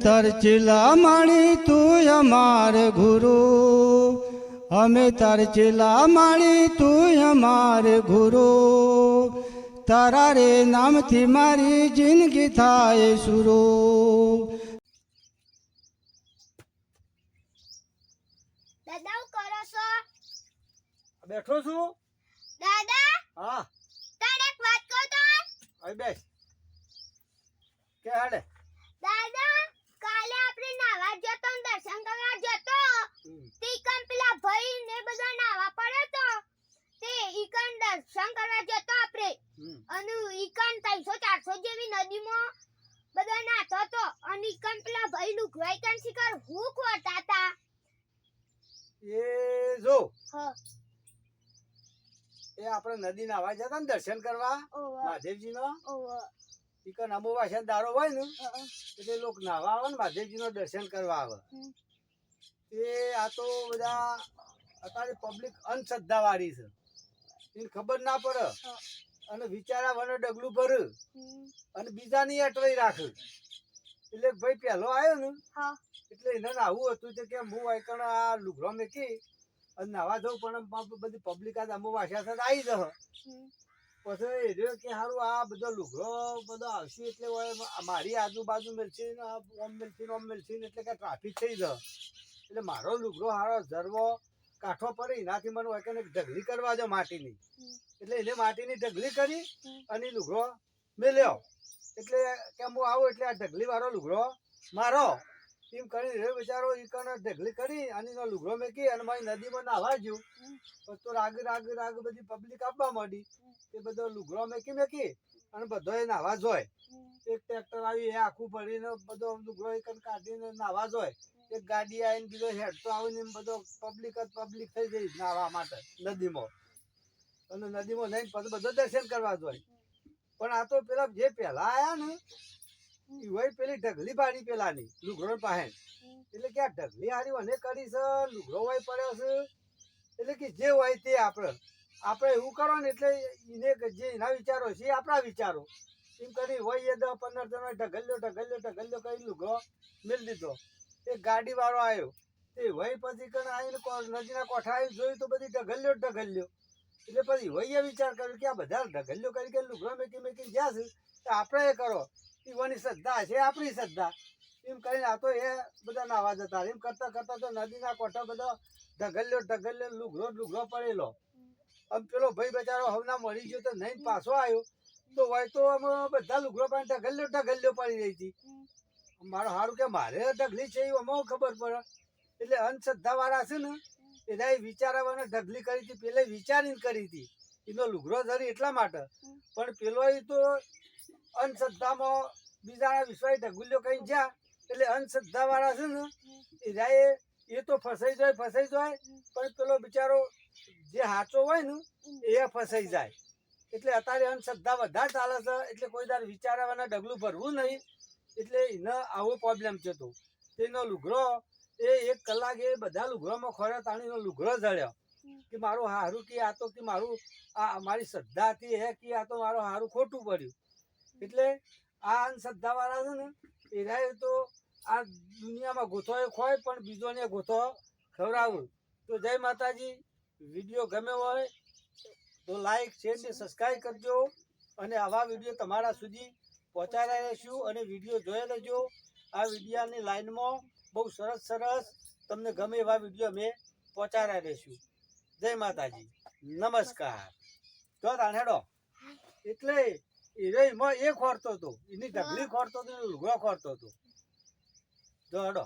તાર ચેલા માણી તું અમાર ગુરુ. અમે તાર ચેલા માણી તું અમાર ગુરુ. તારા રે નામથી મારી જિંદગી થાય સુરો. દાદા હું કરો છો? બેઠો છું? દાદા? હા. તને એક વાત કહું તો. બેસ. કે હાડે દાદા કાલે આપણે નાવા જતો ને દર્શન કરવા જતો હમ. તે ઈકન પેલા ભાઈ ને બધા નાવા પડ્યો તો તે ઈકન દર્શન કરવા જતો આપણે હમ. અને ઈકન ત્રણસો ચારસો જેવી નદીમાં. બધા નાતો હતો અને ઈકન પેલા ભાઈ લુઘવાઈ કન શિકાર હું ખોટા હતા એ જો એ આપણે નદી નાવા જતા ને દર્શન કરવા મહાદેવજી નો ઈકન અમોવાસા દારો હોય ને એટલે લોકો નાવા આવે ને મહાદેવજી નો દર્શન કરવા આવે. એ આ તો બધા અત્યારે પબ્લિક અંધશ્રદ્ધા વાળી છે. એને ખબર ના પડે. અને વિચારા વને ડગલું ભર. અને બીજાની અટવાઈ રાખે. એટલે ભાઈ પહેલો આવ્યો ને એટલે એને આવું હતું કે હું આઈકણ આ લુગડો મેકી અને નાવા જવું પણ બધી પબ્લિક આ અમુક વાસ્યા સાથે આવી જશે પછી એ રહ્યો કે સારું આ બધો લુગડો બધો આવશે એટલે મારી આજુબાજુ મેલશે ને ઓમ મેલશે ને ઓમ મેલશે ને એટલે કે ટ્રાફિક થઈ જશે એટલે મારો લુગડો હારો ઝરવો કાઠો પડે એનાથી મને હોય કે ઢગલી કરવા દો માટીની. એટલે એને માટીની ઢગલી કરી. અને લુગડો મેલ્યો. એટલે કેમ હું આવું? એટલે આ ઢગલી વાળો લુગડો મારો. એમ કરી રહ્યો બિચારો એ કણ ઢગલી કરી અને એનો લુગડો મેકી અને મારી નદીમાં નાહવા ગયું. પછી તો રાગ રાગ રાગ બધી પબ્લિક આપવા માંડી. એ બધો લુગડો મેકી મેકી અને બધો એ નાહવા જોય. એક ટ્રેક્ટર આવી એ આખું ભરીને બધો લુગડો એક કાઢીને નાહવા જોય. એક ગાડી આવીને બીજો હેડતો આવીને બધો પબ્લિક જ પબ્લિક થઈ ગઈ નાહવા માટે નદીમાં. અને નદીમાં લઈને પછી બધો દર્શન કરવા જોઈએ પણ આ તો પેલા જે પેલા આયા ને હોય પેલી ઢગલી પાડી પેલાની લુગડો પાસે. એટલે કે આ ઢગલી હારી મને કરી છે, લુગડો હોય પડ્યો છે. એટલે કે જે હોય તે આપણે આપણે એવું કરો ને એટલે એને જે એના વિચારો છે, એ આપણા વિચારો. એમ કરી હોય એ દસ પંદર જણા ઢગલ્યો ઢગલ્યો ઢગલ્યો કરી લુગડો મેળ દીધો. એ ગાડી વાળો આવ્યો એ હોય પછી કણ આવીને નદીના કોઠા આવી જોયું તો બધી ઢગલ્યો ઢગલ્યો. એટલે પછી હોય એ વિચાર કર્યો કે આ બધા ઢગલ્યો કરી કે લુગડો મેકી મેકી જ્યાં છે. તો આપણે એ કરો. ઈવાની શ્રદ્ધા છે, આપણી શ્રદ્ધા. એમ કરીને આ તો એ બધા નાવા જતા એમ કરતા કરતા તો નદીના કોઠા બધો ઢગલ્યો ઢગલ્યો લુઘરો લુઘરો પડેલો. આમ પેલો ભાઈ બચારો હવના મળી ગયો તો નહીં પાછો આવ્યો. તો હોય તો આમ બધા લુઘરો પાણી ઢગલ્યો ઢગલ્યો પડી રહી હતી. મારો સારું કે મારે ઢગલી છે એવું અમારું ખબર પડે. એટલે અંધશ્રદ્ધા વાળા છે ને એના વિચારવાનો ઢગલી કરી હતી પેલે વિચારીને કરી હતી. એનો લુઘરો ધરી એટલા માટે. પણ પેલો એ તો અંધશ્રદ્ધામાં બીજાના વિશ્વાસ ઢગુલ્યો કઈ જ્યાં એટલે અંધશ્રદ્ધા વાળા છે ને એના એ તો ફસાઈ જાય ફસાઈ જાય. પણ પેલો બિચારો જે સાચો હોય ને એ ફસાઈ જાય. એટલે અત્યારે અંધશ્રદ્ધા વધારે ચાલે છે. એટલે કોઈ દર વિચારવાના ડગલું ભરવું નહીં. એટલે એને આવો પ્રોબ્લેમ છે તો. તેનો લુગડો એ એક કલાક એ બધા લુગડામાં ખોરા તાણીનો લુગડો જડ્યો કે મારું હારું કે આ તો કે મારું, આ મારી શ્રદ્ધા હતી હે કે આ તો મારું હારું ખોટું પડ્યું. એટલે આ અંધશ્રદ્ધાવાળા છે ને એનાય તો આ દુનિયામાં ગોથો એ ખોય પણ બીજોને ગોથો ખવડાવું. તો જય માતાજી, વીડિયો ગમે હોય તો લાઈક, શેર ને સબસ્ક્રાઈબ કરજો અને આવા વીડિયો તમારા સુધી પહોંચાડ્યા રહેશું અને વીડિયો જોઈ લેજો. આ વિડીયાની લાઈનમાં બહુ સરસ સરસ તમને ગમે એવા વીડિયો અમે પહોંચાડ્યા રહીશું. જય માતાજી. નમસ્કાર. જો તાણેડો એટલે એ ખોરતો હતો. એની ઢગલી ખોરતો હતો લુગડો ખોરતો હતો. જો હેડો.